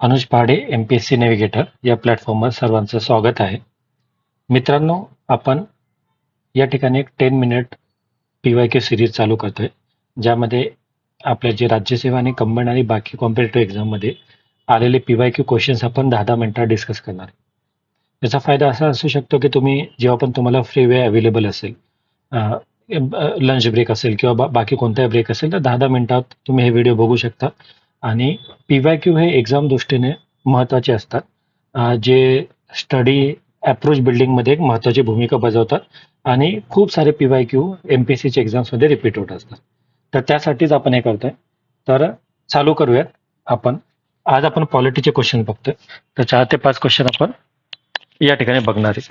Anuj Pahade M P S C navigator या प्लॅटफॉर्मवर सर्वांचं स्वागत आहे. मित्रांनो आपण या ठिकाणी एक ten minute P Y Q series चालू करतो आहे ज्यामध्ये आपल्या जे राज्यसेवा आणि कंबाईंड आणि बाकी कॉम्पिटेटिव्ह एक्झाममध्ये आलेले पी वाय क्यू क्वेश्चन्स आपण दहा दहा मिनटात डिस्कस करणार आहे. याचा फायदा असा असू शकतो की तुम्ही जेव्हा पण तुम्हाला फ्री वेळ अवेलेबल असेल लंच ब्रेक असेल किंवा बा बाकी कोणताही ब्रेक असेल तर दहा दहा मिनटात तुम्ही हे व्हिडिओ बघू शकता. आणि पी वाय क्यू हे एक्झाम दृष्टीने महत्त्वाचे असतात. जे स्टडी अप्रोच बिल्डिंगमध्ये एक महत्त्वाची भूमिका बजावतात आणि खूप सारे P Y Q M P सीच्या एक्झाम्समध्ये रिपीट होत असतात. तर त्यासाठीच आपण हे करतोय. तर चालू करूयात आपण. आज आपण पॉलिटीचे क्वेश्चन बघतोय. तर चार ते पाच क्वेश्चन आपण या ठिकाणी बघणार आहे.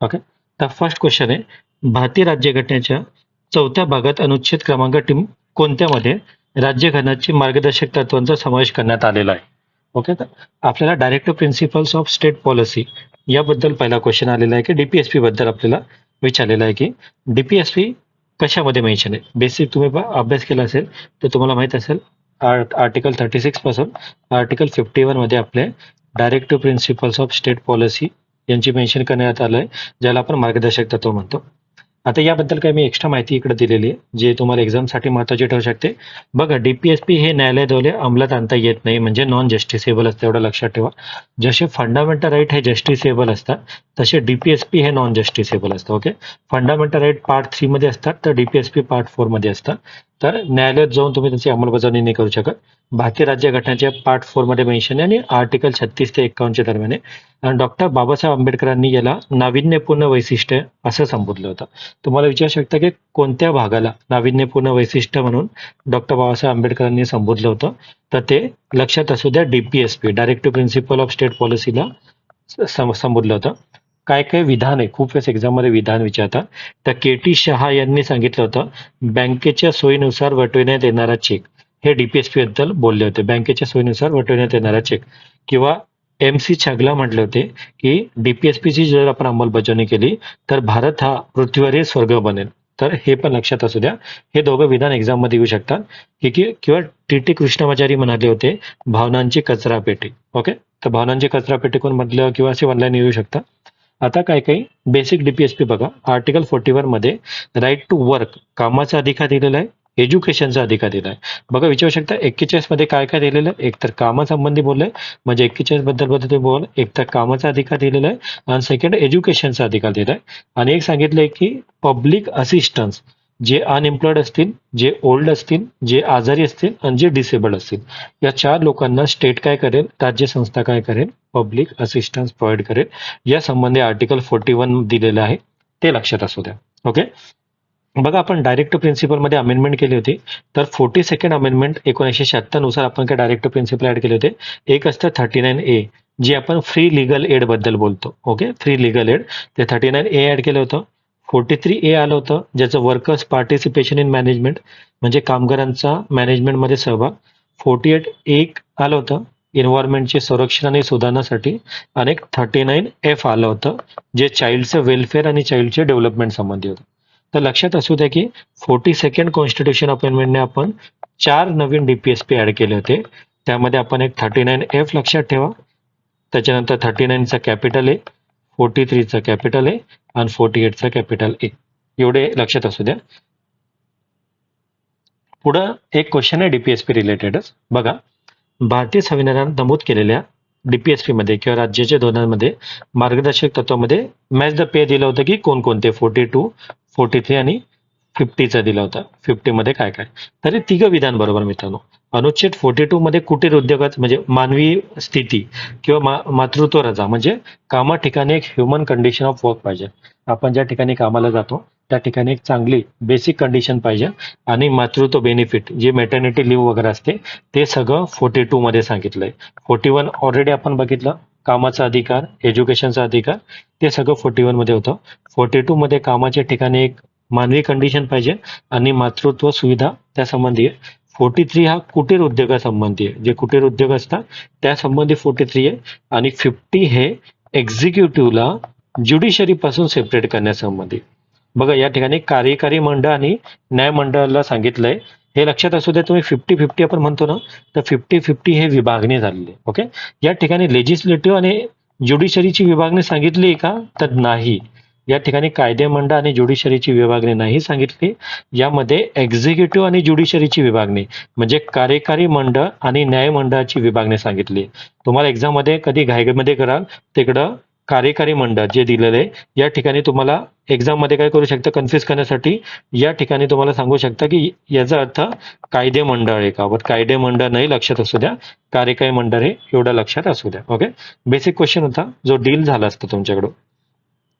ओके तर फर्स्ट क्वेश्चन आहे भारतीय राज्यघटनेच्या चौथ्या भागात अनुच्छेद क्रमांक टीम कोणत्यामध्ये राज्यघटनाची मार्गदर्शक तत्वांचा समावेश करण्यात आलेला आहे. ओके तर आपल्याला direct principles of state policy याबद्दल पहिला क्वेश्चन आलेला आहे की डीपीएसपी बद्दल आपल्याला विचारलेला आहे की डीपीएसपी कशामध्ये मेन्शन आहे? बेसिक तुम्ही अभ्यास केला असेल तर तुम्हाला माहीत असेल आर्टिकल थर्टी सिक्सपासून आर्टिकल फिफ्टी वनमध्ये आपले directive principles of state policy यांची मेन्शन करण्यात आलं आहे ज्याला आपण मार्गदर्शक तत्व म्हणतो. आता याबद्दल काही मी एक्स्ट्रा माहिती इकडे दिलेली आहे जे तुम्हाला एक्झामसाठी महत्त्वाची ठरू शकते. बघा डीपीएसपी हे न्यायालयाद्वारे अंमलात आणता येत नाही म्हणजे नॉन जस्टिसेबल असतं एवढं लक्षात ठेवा. जसे फंडामेंटल राईट हे जस्टिसेबल असतात तसे डीपीएसपी हे नॉन जस्टिसेबल असतं okay fundamental right part three मध्ये असतात तर डीपीएसपी पार्ट फोरमध्ये असतात. तर न्यायालयात जाऊन तुम्ही त्याची अंमलबजावणी नाही करू शकत. भारतीय राज्य घटनेच्या पार्ट फोरमध्ये मेन्शन आहे आणि आर्टिकल छत्तीस ते एकावन्नच्या दरम्यान आहे. आणि डॉक्टर बाबासाहेब आंबेडकरांनी याला नाविन्यपूर्ण वैशिष्ट्य असं संबोधलं होतं. तुम्हाला विचारू शकता की कोणत्या भागाला नाविन्यपूर्ण वैशिष्ट्य म्हणून डॉक्टर बाबासाहेब आंबेडकरांनी संबोधलं होतं? तर ते लक्षात असू द्या DPSP directive principle of state पॉलिसीला संबोधलं होतं. काय काय विधान आहे? खूप वेळेस एक्झाममध्ये विधान विचारतात. तर के टी शहा यांनी सांगितलं होतं बँकेच्या सोयीनुसार वटविण्यात येणारा चेक हे डीपीएसपी बद्दल बोलले होते. बँकेच्या सोयीनुसार वटविण्यात येणारा चेक किंवा एम सी छागला म्हटले होते की डीपीएसपीची जर आपण अंमलबजावणी केली तर भारत हा पृथ्वीवरील स्वर्ग बनेल. तर हे पण लक्षात असू द्या. हे दोघं विधान एक्झाममध्ये येऊ शकतात. की की- किंवा टी टी कृष्णमाचारी म्हणाले होते भावनांची कचरा पेटी ओके तर भावनांची कचरा पेटी कोण म्हटलं? किंवा असे ऑनलाईन येऊ शकतात? आता काय काही बेसिक डीपीएसपी बघा. आर्टिकल फोर्टी वनमध्ये राईट टू वर्क कामाचा अधिकार दिलेला आहे एज्युकेशनचा अधिकार दिला आहे. बघा विचारू शकता एक्केचाळीसमध्ये काय काय दिलेलं आहे? एकतर कामासंबंधी बोललंय म्हणजे एक्केचाळीसबद्दल बद्दल ते बोल. एक तर कामाचा अधिकार दिलेला आहे. आणि सेकंड एज्युकेशनचा अधिकार दिला आहे. आणि एक सांगितलंय की पब्लिक असिस्टन्स जे अनएम्प्लॉयड असतील जे ओल्ड असतील जे आजारी असतील आणि जे डिसेबल्ड असतील या चार लोकांना स्टेट काय करेल? राज्य संस्था काय करेल? पब्लिक असिस्टन्स प्रोव्हाइड करेल. या संबंधी आर्टिकल फोर्टी वन दिलेलं आहे. ते लक्षात असू द्या. ओके बघा आपण डायरेक्ट प्रिन्सिपलमध्ये अमेंडमेंट केली होती. तर फोर्टी सेकंड अमेंडमेंट एकोणीसशे शहात्तरनुसार आपण काय डायरेक्ट प्रिन्सिपल ऍड केले होते? एक असतं थर्टी नाईन ए जे आपण फ्री लिगल एडबद्दल बोलतो. ओके फ्री लिगल एड ते थर्टी नाईन ए ऍड केलं होतं. फोर्टी थ्री ए आलं होतं ज्याचं वर्कर्स पार्टिसिपेशन इन मॅनेजमेंट म्हणजे कामगारांचा मॅनेजमेंटमध्ये सहभाग. फोर्टी एट एक आलं होतं एन्व्हायरमेंटचे संरक्षण आणि सुधारणासाठी आणि एक थर्टी नाईन एफ आलं होतं जे चाइल्डचं वेलफेअर आणि चाइल्डचे डेव्हलपमेंट संबंधी होतं. तर लक्षात असू द्या की फोर्टी सेकंड कॉन्स्टिट्यूशन अपॉइंटमेंटने आपण चार नवीन डीपीएसपी ऍड केले होते. त्यामध्ये आपण एक थर्टी नाईन एफ लक्षात ठेवा. त्याच्यानंतर थर्टी नाईनचा कॅपिटल ए फोर्टी थ्रीचा कॅपिटल ए आणि फोर्टी एटचा कॅपिटल ए एवढे लक्षात असू द्या. पुढं एक क्वेश्चन आहे डीपीएसपी रिलेटेडच बघा. भारतीय संविधानात नमूद केलेल्या डीपीएसपी मध्ये किंवा राज्याच्या धोरणांमध्ये मार्गदर्शक तत्वामध्ये मॅच द पे दिलं होतं की कोणकोणते? फोर्टी टू फोर्टी थ्री आणि फिफ्टीचा दिला होता. फिफ्टीमध्ये काय काय? तर हे तिघं विधान बरोबर मित्रांनो. अनुच्छेद फोर्टी टू मध्ये कुटीर उद्योगात म्हणजे मानवी स्थिती किंवा मा, मातृत्व रजा म्हणजे कामा ठिकाणी एक ह्युमन कंडिशन ऑफ वर्क पाहिजे. आपण ज्या ठिकाणी कामाला जातो त्या ठिकाणी एक चांगली बेसिक कंडिशन पाहिजे आणि मातृत्व बेनिफिट जे मेटर्निटी लिव्ह वगैरे असते ते सगळं फोर्टी टू मध्ये सांगितलंय. फोर्टी वन ऑलरेडी आपण बघितलं कामाचा अधिकार एज्युकेशनचा अधिकार ते सगळं फोर्टी वनमध्ये होतं. फोर्टी टू मध्ये कामाच्या ठिकाणी एक मानवी कंडिशन पाहिजे आणि मातृत्व सुविधा त्या संबंधी आहे. फोर्टी थ्री हा कुटीर उद्योगासंबंधी आहे. जे कुटीर उद्योग असतात त्या संबंधी फोर्टी थ्री आहे. आणि फिफ्टी हे एक्झिक्युटिव्हला ज्युडिशरी पासून सेपरेट करण्यासंबंधी बघा या ठिकाणी कार्यकारी मंडळ आणि न्याय मंडळाला सांगितलंय. हे लक्षात असू द्या तुम्ही फिफ्टी फिफ्टी आपण म्हणतो ना तर फिफ्टी फिफ्टी हे विभागणी झालेली ओके या ठिकाणी लेजिस्लेटिव्ह आणि ज्युडिशरीची विभागणी सांगितली का? तर नाही. या ठिकाणी कायदेमंडळ आणि ज्युडिशरीची विभागणी नाही सांगितली. यामध्ये एक्झिक्युटिव्ह आणि ज्युडिशरीची विभागणी म्हणजे कार्यकारी मंडळ आणि न्यायमंडळाची विभागणी सांगितली. तुम्हाला एक्झाममध्ये कधी घाईमध्ये कराल तिकडं कार्यकारी मंडळ जे दिलेलं आहे या ठिकाणी तुम्हाला एक्झाममध्ये काय करू शकता कन्फ्युज करण्यासाठी या ठिकाणी तुम्हाला सांगू शकता की याचा अर्थ कायदे मंडळ आहे का बट कायदे मंडळ नाही लक्षात असू द्या. कार्यकारी मंडळ हे एवढं लक्षात असू द्या. ओके बेसिक क्वेश्चन होता जो डील झाला असतो तुमच्याकडून.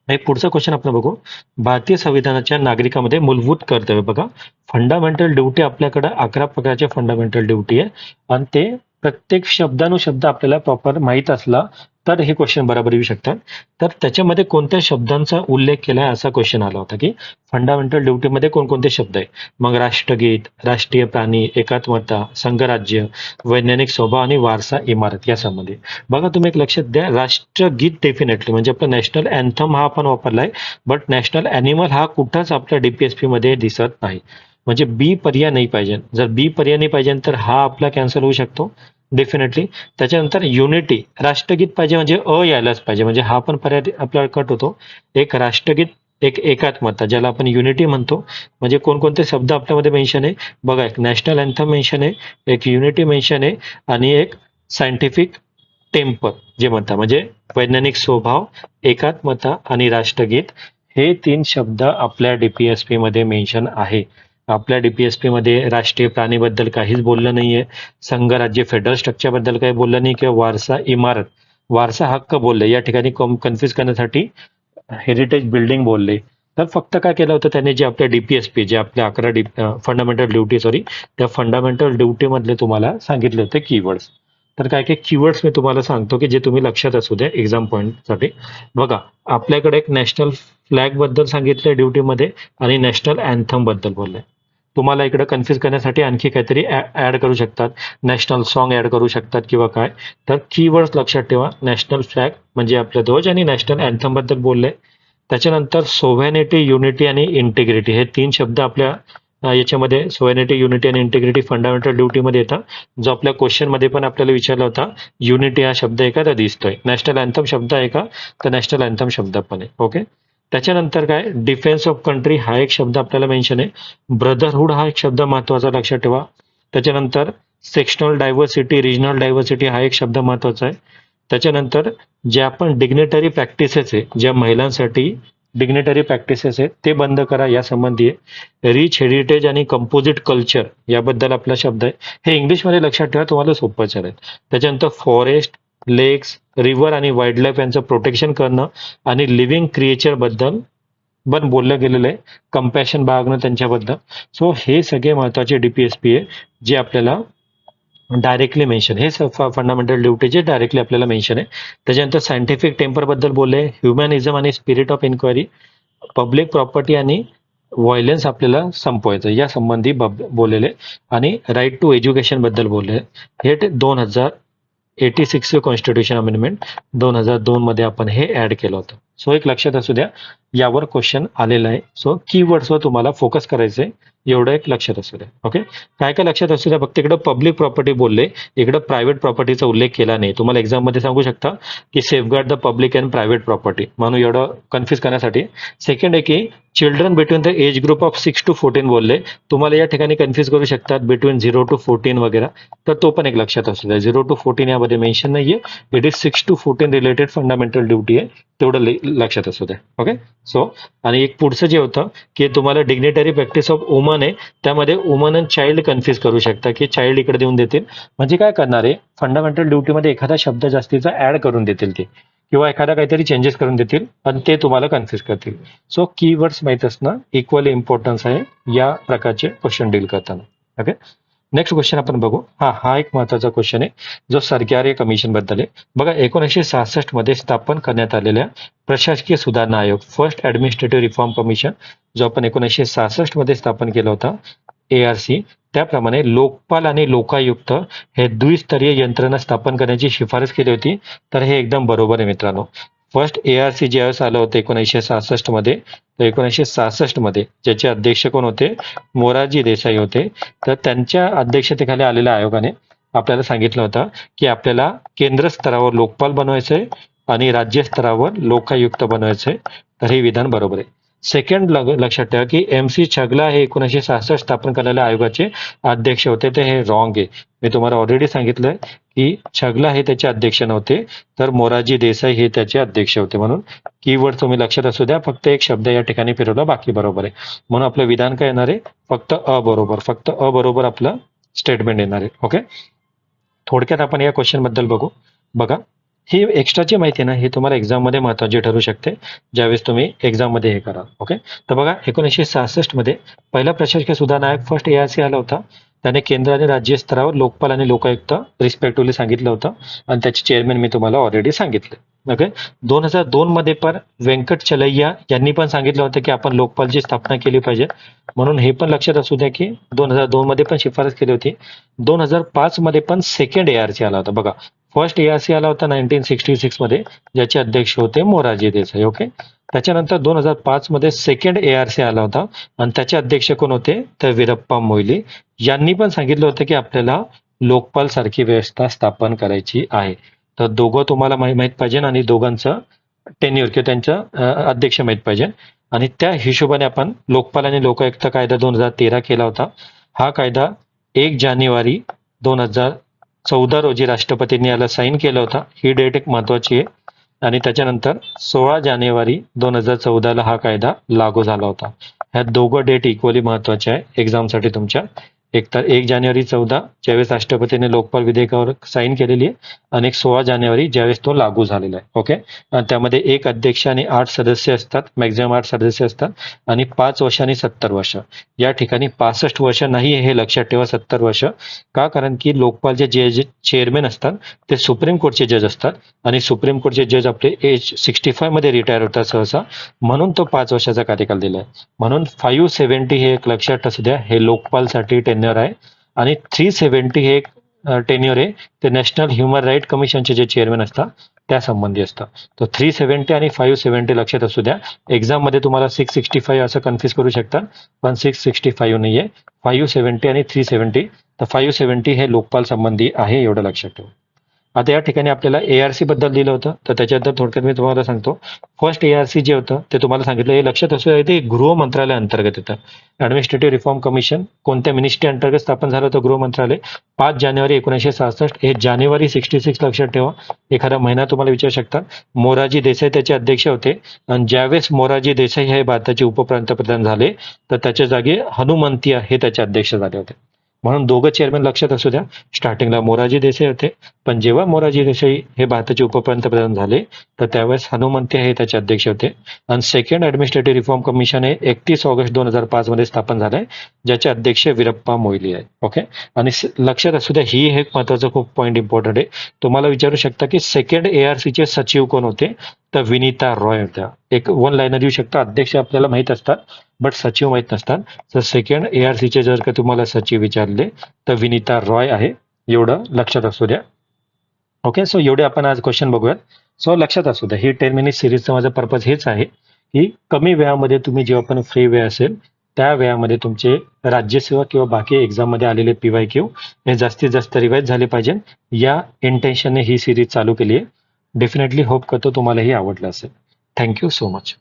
नाही पुढचा क्वेश्चन आपण बघू. भारतीय संविधानाच्या नागरिकामध्ये मूलभूत कर्तव्य बघा. फंडामेंटल ड्युटी आपल्याकडे अकरा प्रकारचे फंडामेंटल ड्युटी आहे. आणि ते प्रत्येक शब्दानुशब्द आपल्याला प्रॉपर माहीत असला तर हे क्वेश्चन बरोबर येऊ शकतात. तर त्याच्यामध्ये कोणत्या शब्दांचा उल्लेख केलाय असा क्वेश्चन आला होता की फंडामेंटल ड्युटीमध्ये कोणकोणते शब्द आहे मग राष्ट्रगीत राष्ट्रीय प्राणी एकात्मता संघराज्य वैज्ञानिक स्वभाव आणि वारसा इमारत यासंबंधी. बघा तुम्ही एक लक्षात द्या राष्ट्रगीत डेफिनेटली म्हणजे आपलं नॅशनल अँथम हा आपण वापरलाय बट नॅशनल अॅनिमल हा कुठंच आपल्या डीपीएसपी मध्ये दिसत नाही. म्हणजे बी पर्याय नाही पाहिजे. जर बी पर्याय नाही पाहिजे तर हा आपला कॅन्सल होऊ शकतो. डेफिनेटली त्याच्यानंतर युनिटी राष्ट्रगीत पाहिजे म्हणजे अ यायलाच पाहिजे. म्हणजे हा पण पर्याय आपल्याला कट होतो. एक राष्ट्रगीत एक एकात्मता ज्याला आपण युनिटी म्हणतो. म्हणजे कोणकोणते शब्द आपल्यामध्ये मेन्शन आहे? बघा एक नॅशनल अँथम मेन्शन आहे एक युनिटी मेन्शन आहे आणि एक सायंटिफिक टेम्पर जे म्हणतात. म्हणजे वैज्ञानिक स्वभाव एकात्मता आणि राष्ट्रगीत हे तीन शब्द आपल्या डीपीएसपी मध्ये मेन्शन आहे. आपल्या डीपीएसपी मध्ये राष्ट्रीय प्राणीबद्दल काहीच बोललं नाहीये. संघराज्य फेडरल स्ट्रक्चरबद्दल काही बोललं नाही किंवा वारसा इमारत वारसा हक्क बोलले. या ठिकाणी कन्फ्युज करण्यासाठी हेरिटेज बिल्डिंग बोलले. तर फक्त काय केलं होतं त्याने जे आपल्या डीपीएसपी जे आपल्या अकरा डी फंडामेंटल ड्युटी सॉरी त्या फंडामेंटल ड्युटी मधले तुम्हाला सांगितले होते कीवर्ड्स तर काय काय कीवर्ड्स मी तुम्हाला सांगतो की जे तुम्ही लक्षात असू द्या एक्झाम पॉईंटसाठी बघा आपल्याकडे एक नॅशनल फ्लॅगबद्दल सांगितलंय ड्युटीमध्ये आणि नॅशनल अँथमबद्दल बोललंय. तुम्हाला इकडे कन्फ्युज करण्यासाठी आणखी काहीतरी ऍड करू शकतात. नॅशनल सॉन्ग ऍड करू शकतात किंवा काय. तर कीवर्ड्स लक्षात ठेवा. नॅशनल फ्लॅग म्हणजे आपले ध्वज आणि नॅशनल अँथमबद्दल बोलले. त्याच्यानंतर सोव्हॅनिटी युनिटी आणि इंटिग्रिटी हे तीन शब्द आपल्या याच्यामध्ये सोव्हॅनिटी युनिटी आणि इंटिग्रिटी फंडामेंटल ड्युटीमध्ये येतात. जो आपल्या क्वेश्चनमध्ये पण आपल्याला विचारला होता युनिटी हा शब्द एखादा तर दिसतोय. नॅशनल अँथम शब्द आहे का? तर नॅशनल अँथम शब्द पण आहे. ओके त्याच्यानंतर काय? डिफेन्स ऑफ कंट्री हा एक शब्द आपल्याला मेन्शन आहे. ब्रदरहुड हा एक शब्द महत्त्वाचा लक्षात ठेवा. त्याच्यानंतर सेक्शनल डायव्हर्सिटी रिजनल डायव्हर्सिटी हा एक शब्द महत्त्वाचा आहे. त्याच्यानंतर जे आपण डिग्नेटरी प्रॅक्टिसेस आहे ज्या महिलांसाठी डिग्नेटरी प्रॅक्टिसेस आहेत ते बंद करा या संबंधी आहे. रिच हेरिटेज आणि कंपोजिट कल्चर याबद्दल आपला शब्द आहे. हे इंग्लिशमध्ये लक्षात ठेवा तुम्हाला सोपं चालेल. त्याच्यानंतर फॉरेस्ट लेक्स रिव्हर आणि वाईल्ड लाईफ यांचं प्रोटेक्शन करणं आणि लिव्हिंग क्रिएचरबद्दल पण बोललं गेलेलं आहे. कम्पॅशन बाळगणं त्यांच्याबद्दल. सो हे सगळे महत्त्वाचे डीपीएसपी आहे जे आपल्याला डायरेक्टली मेन्शन हे फंडामेंटल ड्युटीचे डायरेक्टली आपल्याला मेन्शन आहे. त्याच्यानंतर सायंटिफिक टेम्परबद्दल बोलले ह्युमॅनिझम आणि spirit of inquiry public property आणि व्हायलन्स आपल्याला संपवायचं या संबंधी बब- बोललेले. आणि राईट टू एज्युकेशनबद्दल बोलले. हे दोन हजार एटी सिक्स कॉन्स्टिट्यूशन अमेंडमेंट दोन हजार दोन मध्ये आपण हे ऍड केलं होतं. सो एक लक्षात असू द्या यावर क्वेश्चन आलेला आहे. सो कीवर्ड्सवर तुम्हाला फोकस करायचं आहे एवढं एक लक्षात असू द्या. ओके काय काय लक्षात असू द्या फक्त इकडं पब्लिक प्रॉपर्टी बोलले इकडं प्रायव्हेट प्रॉपर्टीचा उल्लेख केला नाही. तुम्हाला एक्झाममध्ये सांगू शकता की safeguard the public and private property म्हणून एवढं कन्फ्युज करण्यासाठी. सेकंड आहे की children between the age group of six to fourteen बोलले. तुम्हाला या ठिकाणी कन्फ्युज करू शकतात बिटवीन झिरो टू फोर्टीन वगैरे. तर तो पण एक लक्षात असू द्या. झिरो टू फोर्टीन यामध्ये मेन्शन नाहीये. It is six to fourteen related fundamental duty आहे. तेवढं लक्षात असू द्या. ओके सो आणि एक पुढचं जे होतं की तुम्हाला डिग्नेटरी प्रॅक्टिस ऑफ वुमन आहे त्यामध्ये वुमन अँड चाइल्ड कन्फ्युज करू शकता की चाइल्ड इकडे देऊन देतील. म्हणजे काय करणार आहे? फंडामेंटल ड्युटीमध्ये एखादा शब्द जास्तीचा ऍड करून देतील ते. किंवा एखादा काहीतरी चेंजेस करून देतील आणि ते तुम्हाला कन्फ्युज करतील. सो कीवर्ड्स माहीत असणं इक्वली इम्पॉर्टन्स आहे या प्रकारचे क्वेश्चन डील करताना. ओके नेक्स्ट क्वेश्चन आपण बघू. हा हा एक महत्त्वाचा क्वेश्चन आहे. जो सरकारी कमिशनबद्दल आहे. बघा एकोणीसशे सहासष्टमध्ये स्थापन करण्यात आलेल्या प्रशासकीय सुधारणा आयोग फर्स्ट ऍडमिनिस्ट्रेटिव्ह रिफॉर्म कमिशन जो आपण एकोणीसशे सहासष्टमध्ये स्थापन केला होता एआरसी त्याप्रमाणे लोकपाल आणि लोकायुक्त हे द्विस्तरीय यंत्रणा स्थापन करण्याची शिफारस केली होती. तर हे एकदम बरोबर आहे मित्रांनो. फर्स्ट ए आर सी ज्यावेळेस आलं होतं एकोणीसशे सहासष्टमध्ये. तर एकोणीसशे सहासष्टमध्ये ज्याचे अध्यक्ष कोण होते? मोरारजी देसाई होते. तर त्यांच्या अध्यक्षतेखाली आलेल्या आयोगाने आपल्याला सांगितलं होतं की आपल्याला केंद्र स्तरावर लोकपाल बनवायचंय आणि राज्य स्तरावर लोकायुक्त बनवायचंय. तर हे विधान बरोबर आहे. सेकंड लक्षात ठेवा की एम सी छगला हे एकोणीसशे सहासष्ट स्थापन करायला आयोगाचे अध्यक्ष होते. ते हे रॉंग आहे. मी तुम्हाला ऑलरेडी सांगितलंय की छगला हे त्याचे अध्यक्ष नव्हते तर मोरारजी देसाई हे त्याचे अध्यक्ष होते म्हणून. कीवर्ड तुम्ही लक्षात असू द्या फक्त एक शब्द या ठिकाणी फिरवला बाकी बरोबर आहे. म्हणून आपलं विधान काय येणार आहे? फक्त अ बरोबर फक्त अ बरोबर आपलं स्टेटमेंट येणार आहे. ओके थोडक्यात आपण या क्वेश्चनबद्दल बघू. बघा. ही एक्स्ट्राची माहिती ना ही तुम्हाला एक्झाममध्ये महत्वाची ठरू शकते. ज्यावेळेस तुम्ही एक्झाममध्ये हे करा ओके तर बघा एकोणीसशे सहासष्टमध्ये पहिला प्रशासकीय सुधा नायक फर्स्ट एआरसी आला होता. त्याने केंद्र आणि राज्य स्तरावर लोकपाल आणि लोकायुक्त रिस्पेक्टिव्हली सांगितलं होतं. आणि त्याचे चेअरमॅन मी तुम्हाला ऑलरेडी सांगितले ओके दोन हजार दोन मध्ये पण व्यंकट चलैया यांनी पण सांगितलं होतं की आपण लोकपालची स्थापना केली पाहिजे. म्हणून हे पण लक्षात असू द्या की दोन हजार दोन मध्ये पण शिफारस केली होती. दोन हजार पाच मध्ये पण सेकंड एआरसी आला होता. बघा फर्स्ट एआरसी आला होता नाईन्टीन सिक्स्टी सिक्समध्ये ज्याचे अध्यक्ष होते मोरारजी देसाई ओके त्याच्यानंतर दोन हजार पाच मध्ये सेकंड एआरसी आला होता. आणि त्याचे अध्यक्ष कोण होते? तर वीरप्पा मोयली यांनी पण सांगितलं होतं की आपल्याला लोकपाल सारखी व्यवस्था स्थापन करायची आहे. तर दोघं तुम्हाला माहीत पाहिजे आणि दोघांचं टेन्युअर किंवा त्यांचं अध्यक्ष माहीत पाहिजे. आणि त्या हिशोबाने आपण लोकपाल आणि लोकायुक्त कायदा दोन हजार तेरा केला होता. हा कायदा एक जानेवारी दोन हजार चौदा रोजी राष्ट्रपतींनी याला साईन केलं होता. ही डेट एक महत्वाची आहे. आणि त्याच्यानंतर सोळा जानेवारी दोन हजार चौदाला हा कायदा लागू झाला होता. ह्या दोघं डेट इक्वली महत्त्वाच्या आहे. एक्झामसाठी तुमच्या एक तर एक जानेवारी चौदा ज्यावेळेस राष्ट्रपतीने लोकपाल विधेयकावर साईन केलेली आहे आणि एक सोळा जानेवारी ज्यावेळेस तो लागू झालेला आहे. ओके आणि त्यामध्ये एक अध्यक्ष आणि आठ सदस्य असतात मॅक्झिमम आठ सदस्य असतात आणि पाच वर्ष आणि सत्तर वर्ष. या ठिकाणी पासष्ट वर्ष नाही हे लक्षात ठेवा सत्तर वर्ष. का? कारण की लोकपालचे जे जे चेअरमॅन असतात ते सुप्रीम कोर्टचे जज असतात आणि सुप्रीम कोर्टचे जज आपले एज सिक्स्टी फायमध्ये रिटायर होतात सहसा. म्हणून तो पाच वर्षाचा कार्यकाल दिलाय. म्हणून फाईव्ह सेव्हन्टी हे एक लक्षात असू द्या हे लोकपालसाठी टेन्युअर आहे. आणि थ्री सेव्हन्टी हे एक टेन्युअर आहे. ते नॅशनल ह्युमन राईट कमिशनचे जे चेअरमॅन असतात त्या संबंधी असतं. तर थ्री सेव्हन्टी आणि फाईव्ह सेव्हन्टी लक्षात असू द्या. एक्झाममध्ये तुम्हाला सिक्स सिक्स्टी फाईव्ह असं कन्फ्युज करू शकता पण सिक्स सिक्स्टी फाईव्ह नाहीये. फाईव्ह सेव्हन्टी आणि थ्री सेव्हन्टी तर फाईव्ह सेव्हन्टी हे लोकपाल संबंधी आहे एवढं लक्षात ठेवा. आता या ठिकाणी आपल्याला एआरसी बद्दल दिलं होतं. तर त्याच्यानंतर थोडक्यात मी तुम्हाला सांगतो. फर्स्ट एआरसी जे होतं ते तुम्हाला सांगितलं. हे लक्षात असू द्या, ते गृह मंत्रालय अंतर्गत येतं. ऍडमिनिस्ट्रेटिव्ह रिफॉर्म कमिशन कोणत्या मिनिस्ट्री अंतर्गत स्थापन झालं होतं गृह मंत्रालय? पाच जानेवारी एकोणीसशे सहासष्ट. हे जानेवारी सिक्स्टी सिक्स लक्षात ठेवा. एखादा महिना तुम्हाला विचारू शकता. मोरारजी देसाई त्याचे अध्यक्ष होते. आणि ज्यावेळेस मोरारजी देसाई हे भारताचे उपपंतप्रधान झाले तर त्याच्या जागी हनुमंतिया हे त्याचे अध्यक्ष झाले होते. म्हणून दोघं चेअरमॅन लक्षात असू द्या. स्टार्टिंगला मोरारजी देसाई होते. पण जेव्हा मोरारजी देसाई हे भारताचे उपपंतप्रधान झाले तर त्यावेळेस हनुमंती हे त्याचे अध्यक्ष होते. आणि सेकंड ऍडमिनिस्ट्रेटिव्ह रिफॉर्म कमिशन हे एकतीस ऑगस्ट दोन हजार पाच मध्ये स्थापन झालंय ज्याचे अध्यक्ष विरप्पा मोईली आहे ओके आणि लक्षात असू द्या ही एक महत्वाचं खूप पॉईंट इम्पॉर्टंट आहे. तुम्हाला विचारू शकता की सेकंड एआरसीचे सचिव कोण होते? तर विनीता रॉय होत्या. एक वन लाईनर येऊ शकता? अध्यक्ष आपल्याला माहीत असतात बट सचिव माहीत नसतात. तर सेकंड ए आर सीचे जर का तुम्हाला सचिव विचारले तर विनीता रॉय आहे. एवढं लक्षात असू द्या. ओके सो एवढे आपण आज क्वेश्चन बघूयात. सो लक्षात असू द्या ही टेन मिनिट सिरीजचं माझा पर्पज हेच आहे की कमी वेळामध्ये तुम्ही जेव्हा पण फ्री वेळ असेल त्या वेळामध्ये तुमचे राज्यसेवा किंवा बाकी एक्झाममध्ये आलेले आलेले पीवाय क्यू हे जास्तीत जास्त रिवाईज झाले पाहिजे. या इंटेन्शनने ही सिरीज चालू केली आहे. डेफिनेटली होप करतो तुम्हालाही आवडलं असेल. Thank you so much